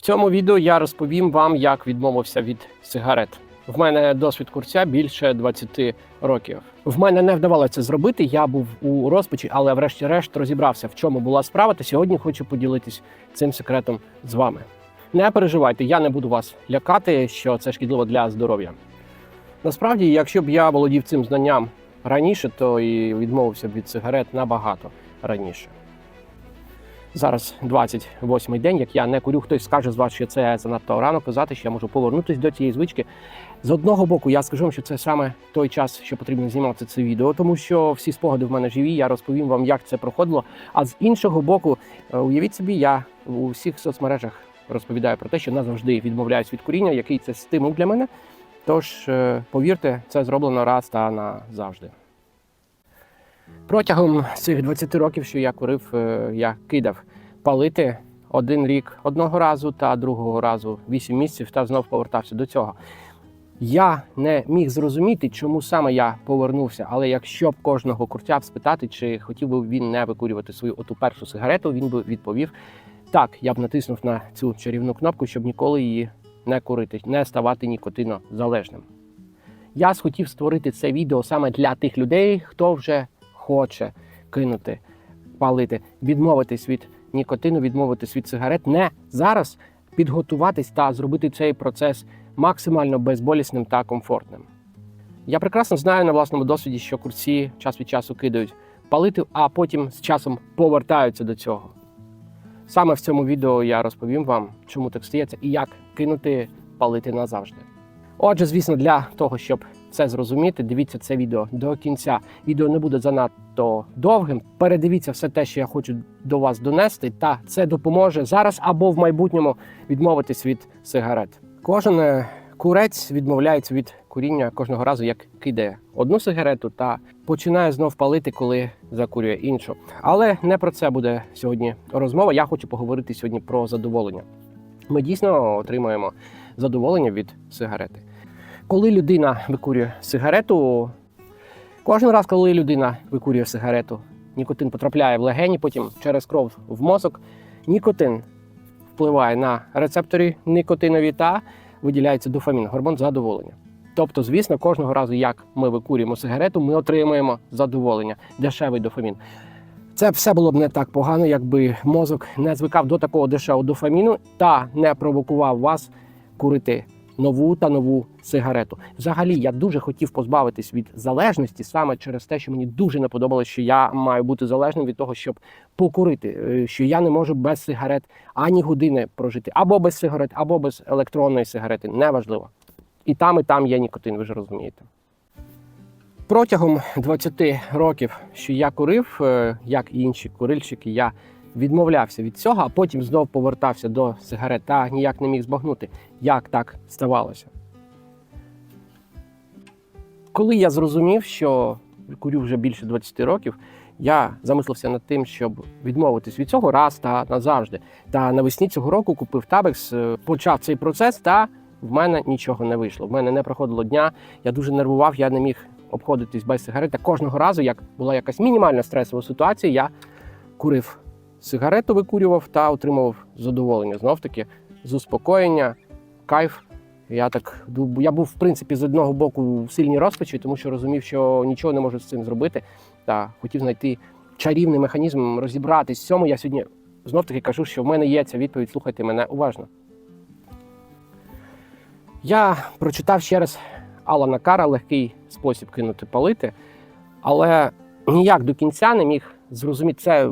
В цьому відео я розповім вам, як відмовився від сигарет. В мене досвід курця більше 20 років. В мене не вдавалося зробити. Я був у розпачі, але врешті-решт розібрався, в чому була справа. Та сьогодні хочу поділитись цим секретом з вами. Не переживайте, я не буду вас лякати, що це шкідливо для здоров'я. Насправді, якщо б я володів цим знанням раніше, то і відмовився б від сигарет набагато раніше. Зараз 28-й день, як я не курю. Хтось скаже з вас, що це занадто рано казати, що я можу повернутися до цієї звички. З одного боку, я скажу вам, що це саме той час, що потрібно знімати це відео, тому що всі спогади в мене живі. Я розповім вам, як це проходило. А з іншого боку, е, уявіть собі, я у всіх соцмережах розповідаю про те, що назавжди відмовляюсь від куріння, який це стимул для мене. Тож, е, повірте, це зроблено раз та назавжди. Протягом цих 20 років, що я курив, е, я кидав палити один рік одного разу та другого разу 8 місяців та знов повертався до цього. Я не міг зрозуміти, чому саме я повернувся. Але якщо б кожного курця спитати, чи хотів би він не викурювати свою оту першу сигарету, він би відповів: так, я б натиснув на цю чарівну кнопку, щоб ніколи її не курити, не ставати нікотино залежним. Я схотів створити це відео саме для тих людей, хто вже хоче кинути, палити, відмовитись від нікотину, відмовитись від сигарет, не зараз підготуватись та зробити цей процес максимально безболісним та комфортним. Я прекрасно знаю на власному досвіді, що курці час від часу кидають палити, а потім з часом повертаються до цього. Саме в цьому відео я розповім вам, чому так стається і як кинути палити назавжди. Отже, звісно, для того, щоб це зрозуміти, дивіться це відео до кінця. Відео не буде занадто довгим. Передивіться все те, що я хочу до вас донести, та це допоможе зараз або в майбутньому відмовитись від сигарет. Кожен е, курець відмовляється від куріння кожного разу, як кидає одну сигарету та починає знов палити, коли закурює іншу. Але не про це буде сьогодні розмова. Я хочу поговорити сьогодні про задоволення. Ми дійсно отримуємо задоволення від сигарети. Коли людина викурює сигарету, кожен раз, коли людина викурює сигарету, нікотин потрапляє в легені, потім через кров в мозок. Нікотин впливає на рецептори никотинові та виділяється дофамін, гормон задоволення. Тобто, звісно, кожного разу, як ми викурюємо сигарету, ми отримуємо задоволення, дешевий дофамін. Це все було б не так погано, якби мозок не звикав до такого дешевого дофаміну та не провокував вас курити нову та нову сигарету. Взагалі, я дуже хотів позбавитись від залежності саме через те, що мені дуже не подобалося, що я маю бути залежним від того, щоб покурити, е, що я не можу без сигарет ані години прожити, або без сигарет, або без електронної сигарети. Неважливо. І там, і там є нікотин, ви ж розумієте. Протягом 20 років, що я курив, е, як і інші курильщики, я відмовлявся від цього, а потім знов повертався до сигарет та ніяк не міг збагнути, як так ставалося. Коли я зрозумів, що курю вже більше 20 років, я замислився над тим, щоб відмовитись від цього раз та назавжди. Та навесні цього року купив табекс, е, почав цей процес, та в мене нічого не вийшло. В мене не проходило дня. Я дуже нервував, я не міг обходитись без сигарети. Кожного разу, як була якась мінімальна стресова ситуація, я курив сигарету, викурював та отримував задоволення. Знов таки, заспокоєння, кайф. Я так я був в принципі з одного боку в сильній розпачі, тому що розумів, що нічого не можу з цим зробити. Та хотів знайти чарівний механізм, розібратись в цьому. Я сьогодні знов таки кажу, що в мене є ця відповідь. Слухайте мене уважно. Я прочитав ще раз Алана Кара легкий спосіб кинути палити, але ніяк до кінця не міг зрозуміти. Це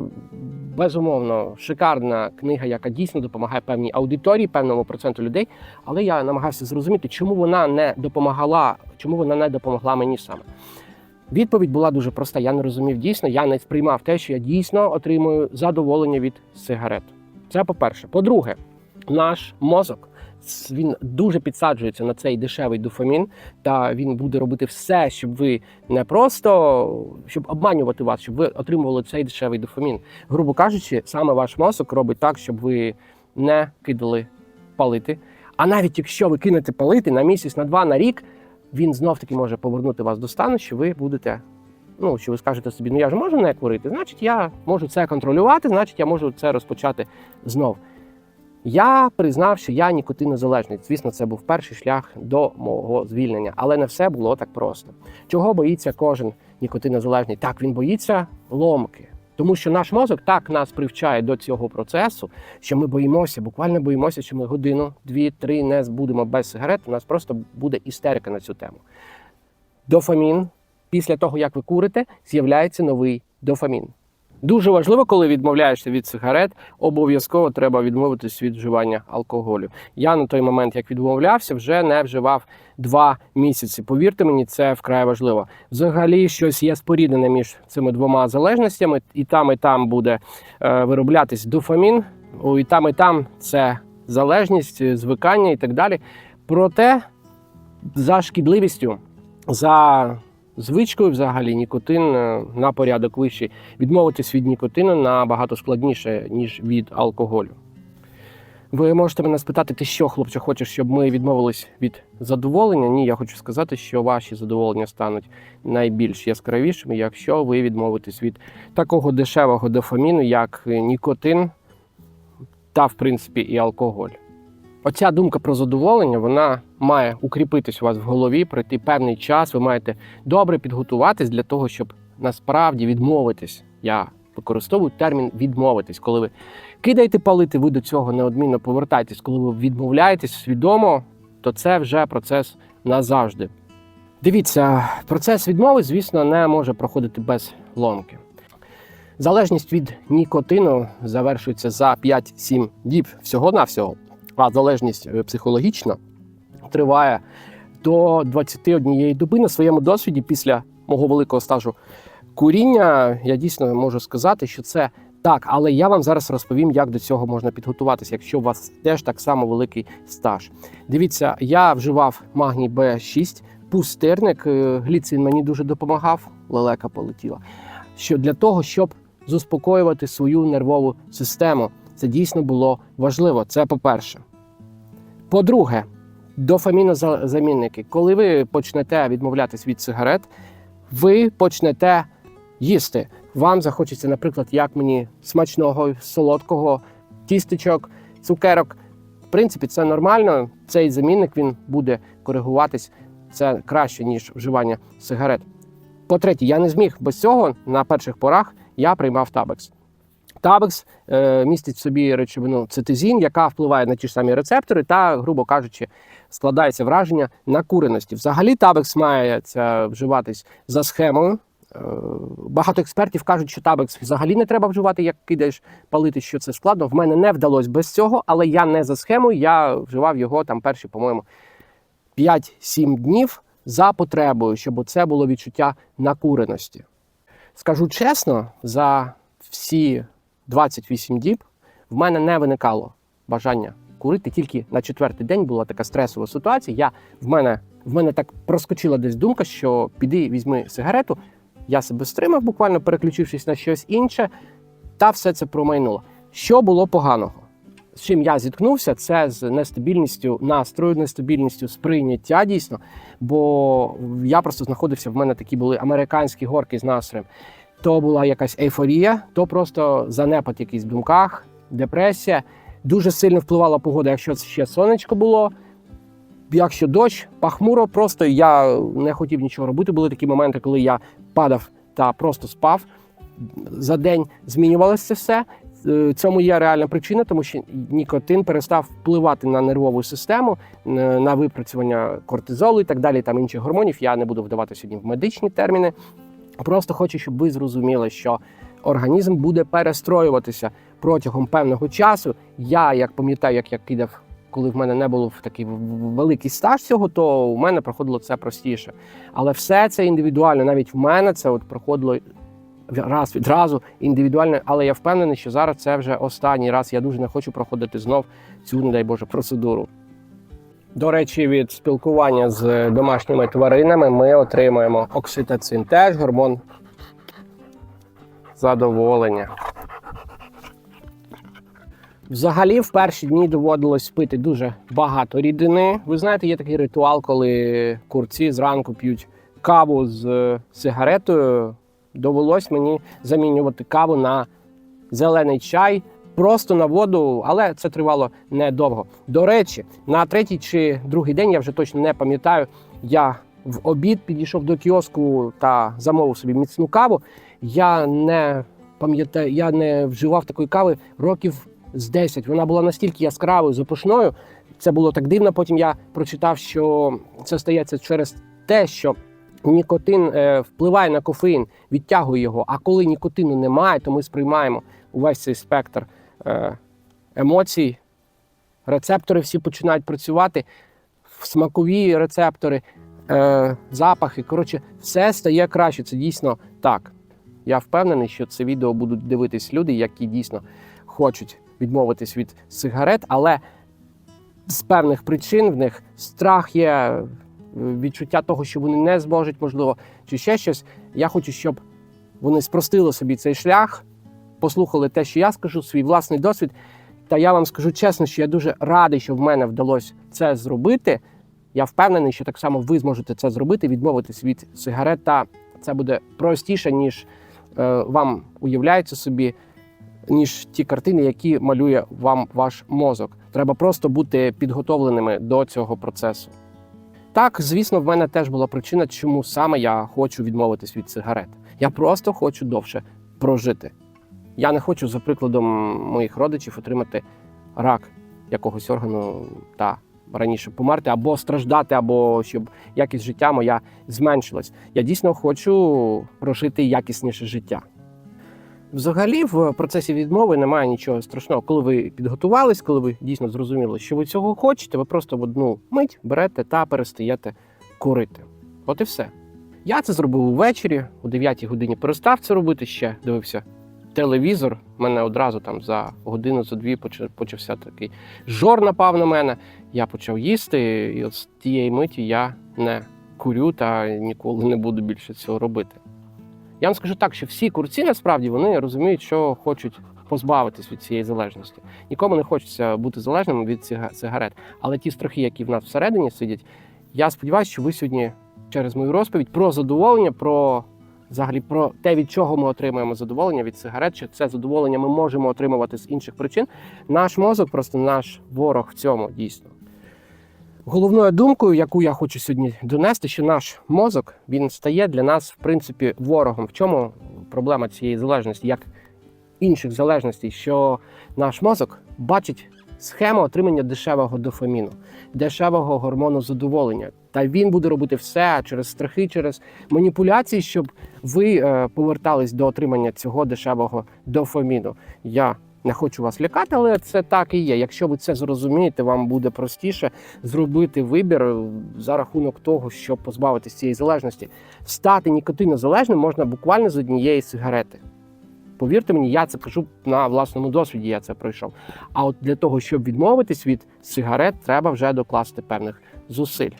безумовно шикарна книга, яка дійсно допомагає певній аудиторії, певному проценту людей. Але я намагався зрозуміти, чому вона не допомагала, чому вона не допомогла мені саме. Відповідь була дуже проста. Я не розумів дійсно, я не сприймав те, що я дійсно отримую задоволення від сигарет. Це по-перше. По-друге, наш мозок він дуже підсаджується на цей дешевий дофамін, та він буде робити все, щоб ви не просто щоб обманювати вас, щоб ви отримували цей дешевий дофамін. Грубо кажучи, саме ваш мозок робить так, щоб ви не кидали палити. А навіть якщо ви кинете палити на місяць, на два, на рік, він знов таки може повернути вас до стану, що ви будете. Ну, що ви скажете собі, ну я ж можу не курити, значить, я можу це контролювати, значить, я можу це розпочати знов. Я признав, що я нікотинозалежний. Звісно, це був перший шлях до мого звільнення, але не все було так просто. Чого боїться кожен нікотинозалежний? Так, він боїться ломки. Тому що наш мозок так нас привчає до цього процесу, що ми боїмося, буквально боїмося, що ми годину, дві, три не будемо без сигарет. У нас просто буде істерика на цю тему. Дофамін. Після того, як ви курите, з'являється новий дофамін. Дуже важливо, коли відмовляєшся від сигарет, обов'язково треба відмовитись від вживання алкоголю. Я на той момент, як відмовлявся, вже не вживав два місяці. Повірте мені, це вкрай важливо. Взагалі, щось є споріднене між цими двома залежностями, і там, і там буде е, вироблятись дофамін. І там, і там це залежність, звикання і так далі. Проте за шкідливістю, за звичкою, взагалі, нікотин е, на порядок вищий. Відмовитись від нікотину набагато складніше, ніж від алкоголю. Ви можете мене спитати, ти що, хлопче, хочеш, щоб ми відмовились від задоволення? Ні, я хочу сказати, що ваші задоволення стануть найбільш яскравішими, якщо ви відмовитесь від такого дешевого дофаміну, як нікотин та, в принципі, і алкоголь. Оця думка про задоволення вона має укріпитись у вас в голові, пройти певний час. Ви маєте добре підготуватись для того, щоб насправді відмовитись. Я використовую термін відмовитись. Коли ви кидаєте палити, ви до цього неодмінно повертаєтесь. Коли ви відмовляєтесь свідомо, то це вже процес назавжди. Дивіться, процес відмови, звісно, не може проходити без ломки. Залежність від нікотину завершується за 5-7 діб всього-навсього а залежність е, психологічна триває до 21 доби на своєму досвіді після мого великого стажу куріння. Я дійсно можу сказати, що це так, але я вам зараз розповім, як до цього можна підготуватися, якщо у вас теж так само великий стаж. Дивіться, я вживав магній Б6, пустирник, е, гліцин мені дуже допомагав, лелека полетіла. Що для того, щоб заспокоювати свою нервову систему. Це дійсно було важливо. Це по-перше. По-друге, дофамінозамінники. Коли ви почнете відмовлятись від сигарет, ви почнете їсти. Вам захочеться, наприклад, як мені смачного, солодкого, тістечок, цукерок. В принципі, це нормально. Цей замінник він буде коригуватись. Це краще, ніж вживання сигарет. По-третє, я не зміг без цього на перших порах я приймав табекс. Табекс містить в собі речовину цитизін, яка впливає на ті ж самі рецептори, та, грубо кажучи, складається враження накуреності. Взагалі, табекс має вживатись за схемою. Е, багато експертів кажуть, що табекс взагалі не треба вживати, як кидаєш палити, що це складно. В мене не вдалося без цього, але я не за схемою. Я вживав його там перші, по-моєму, 5-7 днів за потребою, щоб це було відчуття накуреності. Скажу чесно, за всі 28 діб в мене не виникало бажання курити. Тільки на четвертий день була така стресова ситуація. Я в мене в мене так проскочила десь думка, що піди візьми сигарету. Я себе стримав, буквально переключившись на щось інше, та все це промайнуло. Що було поганого? З чим я зіткнувся, це з нестабільністю настрою, нестабільністю сприйняття дійсно. Бо я просто знаходився, в мене такі були американські горки з настроєм то була якась ейфорія, то просто занепад якийсь в думках, депресія. Дуже сильно впливала погода, якщо ще сонечко було. Якщо дощ, пахмуро, просто я не хотів нічого робити. Були такі моменти, коли я падав та просто спав. За день змінювалося все. Е, Цьому є реальна причина, тому що нікотин перестав впливати на нервову систему, на випрацювання кортизолу і так далі, там інших гормонів. Я не буду вдавати сьогодні в медичні терміни. Просто хочу, щоб ви зрозуміли, що організм буде перестроюватися протягом певного часу. Я як пам'ятаю, як я кидав, коли в мене не було такий великий стаж цього, то у мене проходило це простіше. Але все це індивідуально. Навіть в мене це от проходило раз відразу індивідуально. Але я впевнений, що зараз це вже останній раз. Я дуже не хочу проходити знов цю, не дай Боже, процедуру. До речі, від спілкування з домашніми тваринами ми отримуємо окситоцин, теж гормон задоволення. Взагалі, в перші дні доводилось пити дуже багато рідини. Ви знаєте, є такий ритуал, коли курці зранку п'ють каву з сигаретою. Довелось мені замінювати каву на зелений чай просто на воду, але це тривало недовго. До речі, на третій чи другий день я вже точно не пам'ятаю. Я в обід підійшов до кіоску та замовив собі міцну каву. Я не пам'ятаю, я не вживав такої кави років з 10. Вона була настільки яскравою, запашною. Це було так дивно. Потім я прочитав, що це стається через те, що нікотин е, впливає на кофеїн, відтягує його. А коли нікотину немає, то ми сприймаємо увесь цей спектр емоцій. Рецептори всі починають працювати, смакові рецептори, е, запахи. Коротше, все стає краще. Це дійсно так. Я впевнений, що це відео будуть дивитись люди, які дійсно хочуть відмовитись від сигарет, але з певних причин в них страх є, е, відчуття того, що вони не зможуть, можливо, чи ще щось. Я хочу, щоб вони спростили собі цей шлях, послухали те, що я скажу, свій власний досвід. Та я вам скажу чесно, що я дуже радий, що в мене вдалося це зробити. Я впевнений, що так само ви зможете це зробити, відмовитись від сигарет. Та це буде простіше, ніж е, вам уявляється собі, ніж ті картини, які малює вам ваш мозок. Треба просто бути підготовленими до цього процесу. Так, звісно, в мене теж була причина, чому саме я хочу відмовитись від сигарет. Я просто хочу довше прожити. Я не хочу, за прикладом моїх родичів, отримати рак якогось органу та раніше померти, або страждати, або щоб якість життя моя зменшилась. Я дійсно хочу прожити якісніше життя. Взагалі, в процесі відмови немає нічого страшного. Коли ви підготувались, коли ви дійсно зрозуміли, що ви цього хочете, ви просто в одну мить берете та перестаєте курити. От і все. Я це зробив увечері, о 9 годині перестав це робити ще, дивився телевізор. У мене одразу там за годину, за дві почався такий жор напав на мене. Я почав їсти, і от з тієї миті я не курю та ніколи не буду більше цього робити. Я вам скажу так, що всі курці насправді вони розуміють, що хочуть позбавитись від цієї залежності. Нікому не хочеться бути залежним від цига- сигарет. Але ті страхи, які в нас всередині сидять, я сподіваюся, що ви сьогодні через мою розповідь про задоволення, про взагалі про те, від чого ми отримуємо задоволення від сигарет, чи це задоволення ми можемо отримувати з інших причин. Наш мозок, просто наш ворог в цьому дійсно. Головною думкою, яку я хочу сьогодні донести, що наш мозок він стає для нас, в принципі, ворогом. В чому проблема цієї залежності, як інших залежностей, що наш мозок бачить схему отримання дешевого дофаміну, дешевого гормону задоволення. Та він буде робити все через страхи, через маніпуляції, щоб ви е, повертались до отримання цього дешевого дофаміну. Я не хочу вас лякати, але це так і є. Якщо ви це зрозумієте, вам буде простіше зробити вибір е, за рахунок того, щоб позбавитися цієї залежності. Стати нікотинозалежним можна буквально з однієї сигарети. Повірте мені, я це кажу на власному досвіді, я це пройшов. А от для того, щоб відмовитись від сигарет, треба вже докласти певних зусиль.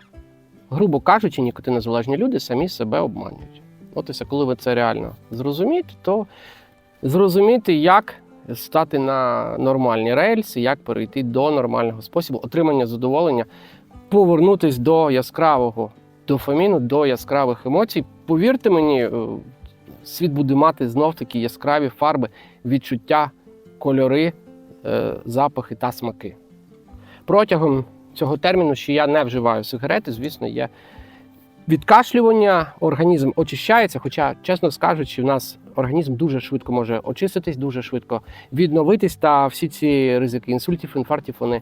Грубо кажучи, нікотинозалежні люди самі себе обманюють. От і коли ви це реально зрозумієте, то зрозуміти, як стати на нормальні рельси, як перейти до нормального способу отримання задоволення, повернутись до яскравого дофаміну, до яскравих емоцій. Повірте мені, е, світ буде мати знов такі яскраві фарби, відчуття, кольори, е, запахи та смаки. Протягом цього терміну, що я не вживаю сигарети, звісно, є відкашлювання, організм очищається. Хоча, чесно скажучи, в нас організм дуже швидко може очиститись, дуже швидко відновитись. Та всі ці ризики інсультів, інфарктів, вони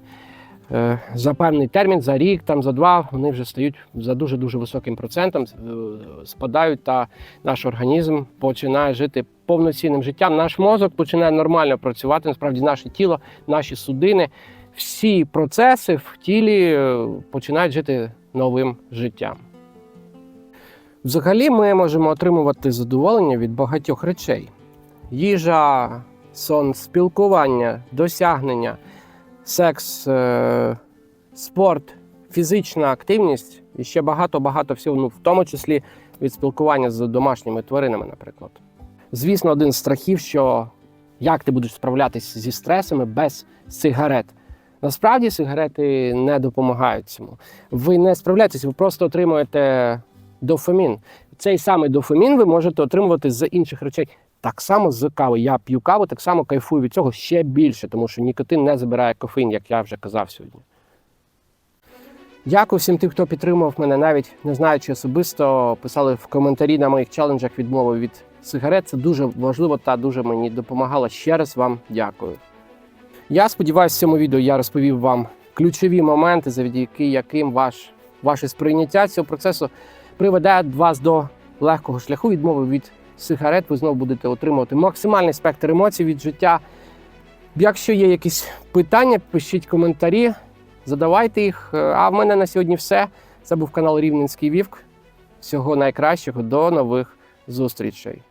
за певний термін, за рік, там за два, вони вже стають за дуже дуже високим процентом, е, спадають, та наш організм починає жити повноцінним життям. Наш мозок починає нормально працювати. Насправді, наше тіло, наші судини, всі процеси в тілі е, починають жити новим життям. Взагалі, ми можемо отримувати задоволення від багатьох речей: їжа, сон, спілкування, досягнення, секс, е, спорт, фізична активність і ще багато-багато всього, ну, в тому числі від спілкування з домашніми тваринами, наприклад. Звісно, один з страхів, що як ти будеш справлятися зі стресами без сигарет. Насправді сигарети не допомагають цьому. Ви не справляєтесь, ви просто отримуєте дофамін. Цей самий дофамін ви можете отримувати з інших речей. Так само з кави. Я п'ю каву, так само кайфую від цього ще більше, тому що нікотин не забирає кофеїн, як я вже казав сьогодні. Дякую всім тим, хто підтримував мене, навіть не знаючи особисто, писали в коментарі на моїх челенджах відмови від сигарет. Це дуже важливо та дуже мені допомагало. Ще раз вам дякую. Я сподіваюся, в цьому відео я розповів вам ключові моменти, завдяки яким ваш, ваше сприйняття цього процесу приведе вас до легкого шляху відмови від сигарет. Ви знову будете отримувати максимальний спектр емоцій від життя. Якщо є якісь питання, пишіть коментарі, задавайте їх. А в мене на сьогодні все. Це був канал Рівненський Вівк. Всього найкращого, до нових зустрічей.